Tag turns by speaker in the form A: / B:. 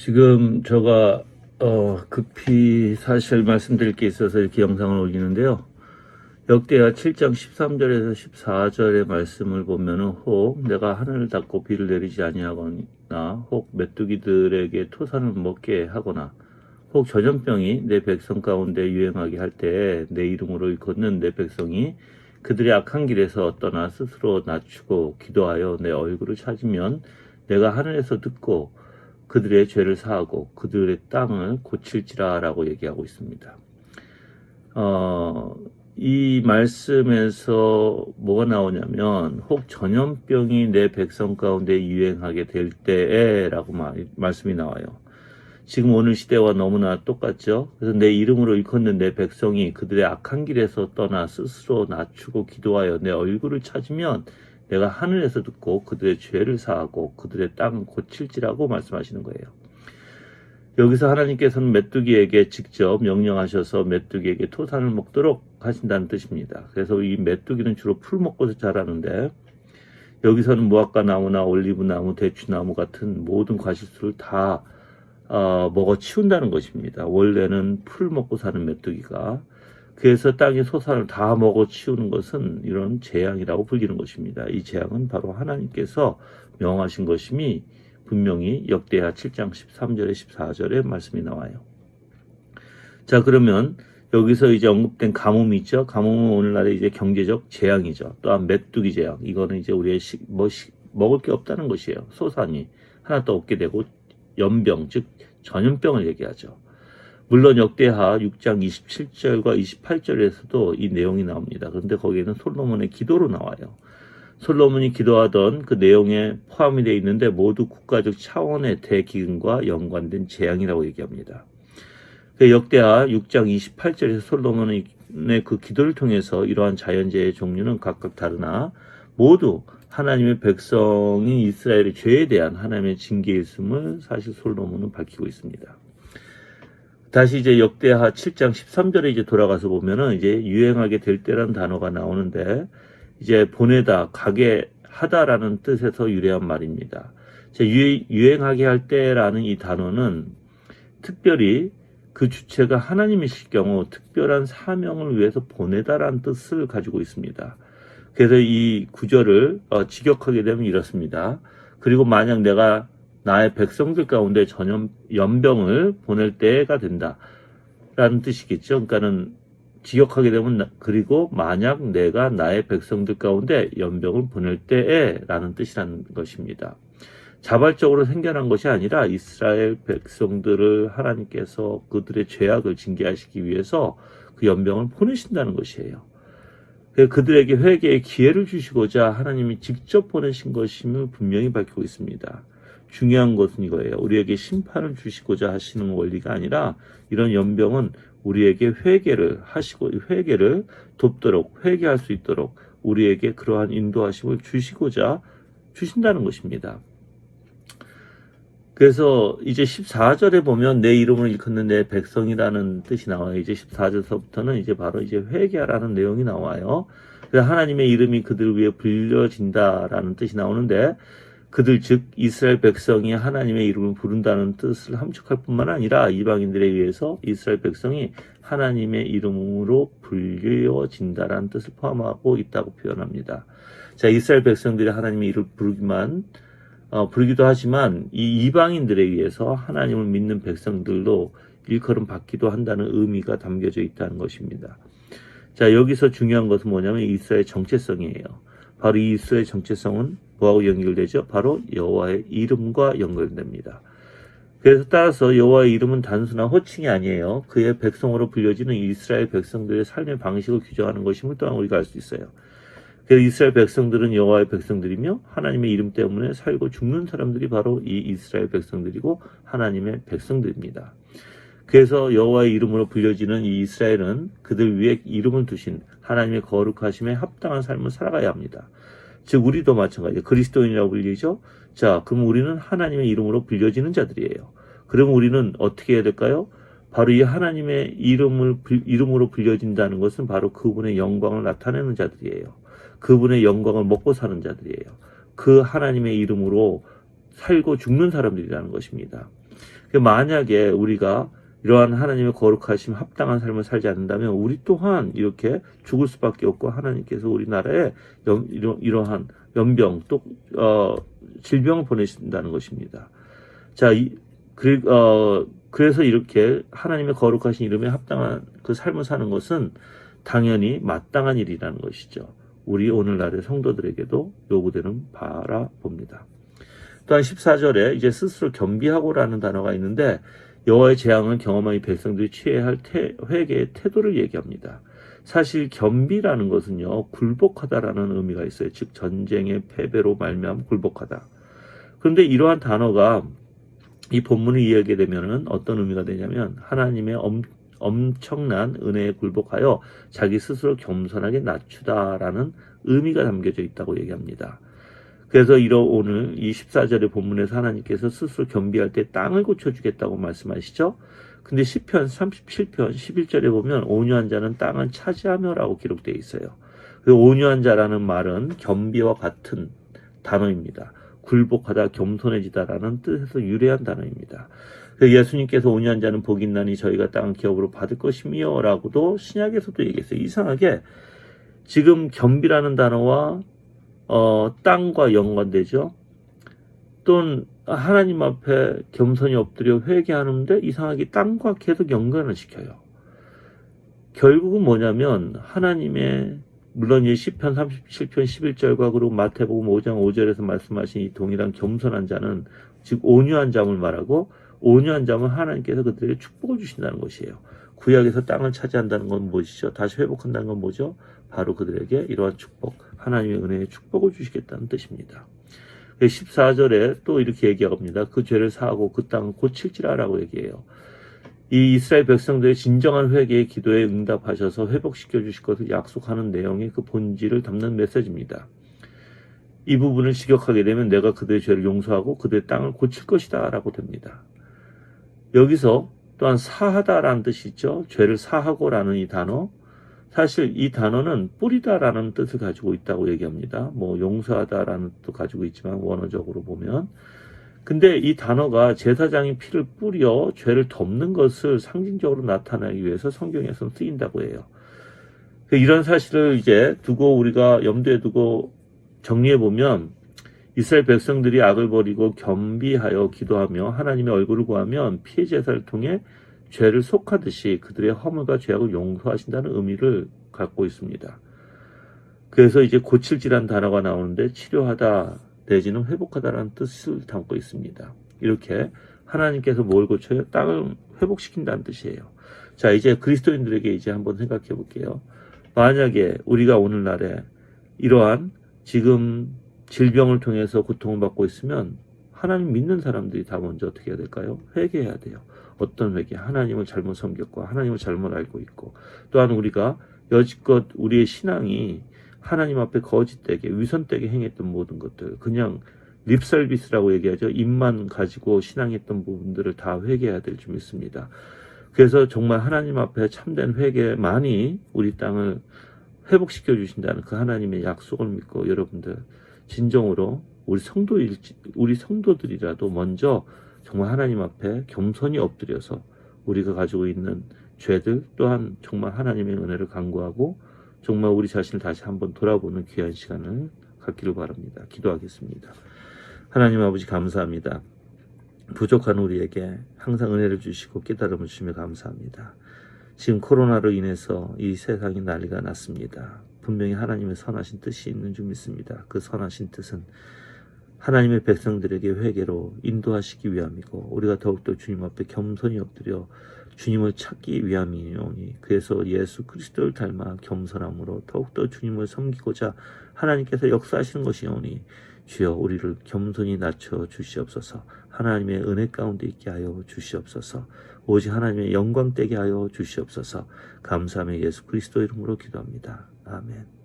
A: 지금 제가 어, 급히 사실 말씀드릴 게 있어서 이렇게 영상을 올리는데요. 역대하 7장 13절에서 14절의 말씀을 보면은 혹 내가 하늘을 닫고 비를 내리지 아니하거나 혹 메뚜기들에게 토산을 먹게 하거나 혹 전염병이 내 백성 가운데 유행하게 할 때 내 이름으로 일컫는 내 백성이 그들의 악한 길에서 떠나 스스로 낮추고 기도하여 내 얼굴을 찾으면 내가 하늘에서 듣고 그들의 죄를 사하고 그들의 땅을 고칠지라라고 얘기하고 있습니다. 어, 이 말씀에서 뭐가 나오냐면 혹 전염병이 내 백성 가운데 유행하게 될 때에라고 말, 말씀이 나와요. 지금 오늘 시대와 너무나 똑같죠. 그래서 내 이름으로 일컫는 내 백성이 그들의 악한 길에서 떠나 스스로 낮추고 기도하여 내 얼굴을 찾으면 내가 하늘에서 듣고 그들의 죄를 사하고 그들의 땅을 고칠지라고 말씀하시는 거예요. 여기서 하나님께서는 메뚜기에게 직접 명령하셔서 메뚜기에게 토산을 먹도록 하신다는 뜻입니다. 그래서 이 메뚜기는 주로 풀 먹고 자라는데 여기서는 무화과 나무나 올리브 나무, 대추 나무 같은 모든 과실수를 다 어, 먹어 치운다는 것입니다. 원래는 풀 먹고 사는 메뚜기가 그래서 땅의 소산을 다 먹어 치우는 것은 이런 재앙이라고 불리는 것입니다. 이 재앙은 바로 하나님께서 명하신 것임이 분명히 역대하 7장 13절에 14절에 말씀이 나와요. 자, 그러면 여기서 이제 언급된 가뭄이 있죠. 가뭄은 오늘날의 이제 경제적 재앙이죠. 또한 메뚜기 재앙. 이거는 이제 우리의 식, 뭐, 식, 먹을 게 없다는 것이에요. 소산이 하나도 없게 되고 연병, 즉 전염병을 얘기하죠. 물론 역대하 6장 27절과 28절에서도 이 내용이 나옵니다. 그런데 거기에는 솔로몬의 기도로 나와요. 솔로몬이 기도하던 그 내용에 포함이 되어 있는데 모두 국가적 차원의 대기근과 연관된 재앙이라고 얘기합니다. 그 역대하 6장 28절에서 솔로몬의 그 기도를 통해서 이러한 자연재해의 종류는 각각 다르나 모두 하나님의 백성이 이스라엘의 죄에 대한 하나님의 징계였음을 사실 솔로몬은 밝히고 있습니다. 다시 이제 역대하 7장 13절에 이제 돌아가서 보면은 이제 유행하게 될 때라는 단어가 나오는데 이제 보내다 가게 하다라는 뜻에서 유래한 말입니다. 유행하게 할 때라는 이 단어는 특별히 그 주체가 하나님이실 경우 특별한 사명을 위해서 보내다라는 뜻을 가지고 있습니다. 그래서 이 구절을 어, 직역하게 되면 이렇습니다. 그리고 만약 내가 나의 백성들 가운데 전염 연병을 보낼 때가 된다 라는 뜻이겠죠. 그러니까는 직역하게 되면 그리고 만약 내가 나의 백성들 가운데 연병을 보낼 때에 라는 뜻이라는 것입니다. 자발적으로 생겨난 것이 아니라 이스라엘 백성들을 하나님께서 그들의 죄악을 징계하시기 위해서 그 연병을 보내신다는 것이에요. 그들에게 회개의 기회를 주시고자 하나님이 직접 보내신 것임을 분명히 밝히고 있습니다. 중요한 것은 이거예요. 우리에게 심판을 주시고자 하시는 원리가 아니라 이런 연병은 우리에게 회개를 하시고 회개를 돕도록 회개할 수 있도록 우리에게 그러한 인도하심을 주시고자 주신다는 것입니다. 그래서 이제 14절에 보면 내 이름을 일컫는 내 백성이라는 뜻이 나와요. 이제 14절서부터는 이제 바로 이제 회개하라는 내용이 나와요. 그래서 하나님의 이름이 그들 위해 불려진다라는 뜻이 나오는데 그들 즉 이스라엘 백성이 하나님의 이름을 부른다는 뜻을 함축할 뿐만 아니라 이방인들에 의해서 이스라엘 백성이 하나님의 이름으로 불려진다라는 뜻을 포함하고 있다고 표현합니다. 자, 이스라엘 백성들이 하나님의 이름을 부르기만 어, 부르기도 하지만 이 이방인들에 의해서 하나님을 믿는 백성들도 일컬음 받기도 한다는 의미가 담겨져 있다는 것입니다. 자, 여기서 중요한 것은 뭐냐면 이스라엘 정체성이에요. 바로 이 이스라엘 정체성은 뭐하고 연결되죠? 바로 여호와의 이름과 연결됩니다. 그래서 따라서 여호와의 이름은 단순한 호칭이 아니에요. 그의 백성으로 불려지는 이스라엘 백성들의 삶의 방식을 규정하는 것임을 또한 우리가 알 수 있어요. 그래서 이스라엘 백성들은 여호와의 백성들이며 하나님의 이름 때문에 살고 죽는 사람들이 바로 이 이스라엘 백성들이고 하나님의 백성들입니다. 그래서 여호와의 이름으로 불려지는 이 이스라엘은 그들 위에 이름을 두신 하나님의 거룩하심에 합당한 삶을 살아가야 합니다. 즉 우리도 마찬가지예요. 그리스도인이라고 불리죠. 자, 그럼 우리는 하나님의 이름으로 불려지는 자들이에요. 그럼 우리는 어떻게 해야 될까요? 바로 이 하나님의 이름을 이름으로 불려진다는 것은 바로 그분의 영광을 나타내는 자들이에요. 그분의 영광을 먹고 사는 자들이에요. 그 하나님의 이름으로 살고 죽는 사람들이라는 것입니다. 그 만약에 우리가 이러한 하나님의 거룩하심 합당한 삶을 살지 않는다면 우리 또한 이렇게 죽을 수밖에 없고 하나님께서 우리나라에 연, 이러, 이러 한 연병 또 어, 질병을 보내신다는 것입니다. 자, 이, 그, 어, 그래서 이렇게 하나님의 거룩하신 이름에 합당한 그 삶을 사는 것은 당연히 마땅한 일이라는 것이죠. 우리 오늘날의 성도들에게도 요구되는 바라 봅니다. 또한 14절에 이제 스스로 겸비하고라는 단어가 있는데 여호와의 재앙을 경험한 이 백성들이 취해야 할 태, 회개의 태도를 얘기합니다. 사실 겸비라는 것은요 굴복하다라는 의미가 있어요. 즉 전쟁의 패배로 말미암아 굴복하다. 그런데 이러한 단어가 이 본문을 이해하게 되면은 어떤 의미가 되냐면 하나님의 엄, 엄청난 은혜에 굴복하여 자기 스스로 겸손하게 낮추다라는 의미가 담겨져 있다고 얘기합니다. 그래서 이러 오늘 이 14절의 본문에서 하나님께서 스스로 겸비할 때 땅을 고쳐주겠다고 말씀하시죠. 근데 10편 37편 11절에 보면 온유한 자는 땅을 차지하며라고 기록되어 있어요. 그 온유한 자라는 말은 겸비와 같은 단어입니다. 굴복하다 겸손해지다라는 뜻에서 유래한 단어입니다. 그 예수님께서 온유한 자는 복이 있나니 저희가 땅 기업으로 받을 것이며 라고도 신약에서도 얘기했어요. 이상하게 지금 겸비라는 단어와 어, 땅과 연관되죠. 또는 하나님 앞에 겸손히 엎드려 회개하는데 이상하게 땅과 계속 연관을 시켜요. 결국은 뭐냐면 하나님의 물론 이 시편 37편 11절과 그리고 마태복음 5장 5절에서 말씀하신 이 동일한 겸손한 자는 즉 온유한 자를 말하고 온유한 자는 하나님께서 그들에게 축복을 주신다는 것이에요. 구약에서 땅을 차지한다는 건 무엇이죠? 다시 회복한다는 건 뭐죠? 바로 그들에게 이러한 축복, 하나님의 은혜의 축복을 주시겠다는 뜻입니다. 14절에 또 이렇게 얘기합니다. 그 죄를 사하고 그 땅을 고칠지라라고 얘기해요. 이 이스라엘 백성들의 진정한 회개의 기도에 응답하셔서 회복시켜 주실 것을 약속하는 내용의 그 본질을 담는 메시지입니다. 이 부분을 직역하게 되면 내가 그들의 죄를 용서하고 그들의 땅을 고칠 것이다 라고 됩니다. 여기서 또한 사하다라는 뜻이 있죠. 죄를 사하고라는 이 단어. 사실 이 단어는 뿌리다라는 뜻을 가지고 있다고 얘기합니다. 뭐 용서하다라는 뜻도 가지고 있지만 원어적으로 보면 근데 이 단어가 제사장이 피를 뿌려 죄를 덮는 것을 상징적으로 나타내기 위해서 성경에서 쓰인다고 해요. 그 이런 사실을 이제 두고 우리가 염두에 두고 정리해 보면 이스라엘 백성들이 악을 버리고 겸비하여 기도하며 하나님의 얼굴을 구하면 피해 제사를 통해 죄를 속하듯이 그들의 허물과 죄악을 용서하신다는 의미를 갖고 있습니다. 그래서 이제 고칠지란 단어가 나오는데 치료하다 내지는 회복하다라는 뜻을 담고 있습니다. 이렇게 하나님께서 뭘 고쳐요? 땅을 회복시킨다는 뜻이에요. 자, 이제 그리스도인들에게 이제 한번 생각해 볼게요. 만약에 우리가 오늘날에 이러한 지금 질병을 통해서 고통을 받고 있으면 하나님 믿는 사람들이 다 먼저 어떻게 해야 될까요? 회개해야 돼요. 어떤 회개? 하나님을 잘못 섬겼고 하나님을 잘못 알고 있고 또한 우리가 여지껏 우리의 신앙이 하나님 앞에 거짓되게 위선되게 행했던 모든 것들 그냥 립설비스라고 얘기하죠. 입만 가지고 신앙했던 부분들을 다 회개해야 될 줄 믿습니다. 그래서 정말 하나님 앞에 참된 회개만이 우리 땅을 회복시켜 주신다는 그 하나님의 약속을 믿고 여러분들 진정으로 우리 성도 우리 성도들이라도 먼저 정말 하나님 앞에 겸손히 엎드려서 우리가 가지고 있는 죄들 또한 정말 하나님의 은혜를 간구하고 정말 우리 자신을 다시 한번 돌아보는 귀한 시간을 갖기를 바랍니다. 기도하겠습니다. 하나님 아버지 감사합니다. 부족한 우리에게 항상 은혜를 주시고 깨달음을 주시며 감사합니다. 지금 코로나로 인해서 이 세상이 난리가 났습니다. 분명히 하나님의 선하신 뜻이 있는 줄 믿습니다. 그 선하신 뜻은 하나님의 백성들에게 회개로 인도하시기 위함이고 우리가 더욱더 주님 앞에 겸손히 엎드려 주님을 찾기 위함이오니 그래서 예수 그리스도를 닮아 겸손함으로 더욱더 주님을 섬기고자 하나님께서 역사하시는 것이오니 주여 우리를 겸손히 낮춰 주시옵소서 하나님의 은혜 가운데 있게 하여 주시옵소서 오직 하나님의 영광 되게 하여 주시옵소서 감사함의 예수 그리스도 이름으로 기도합니다. 아멘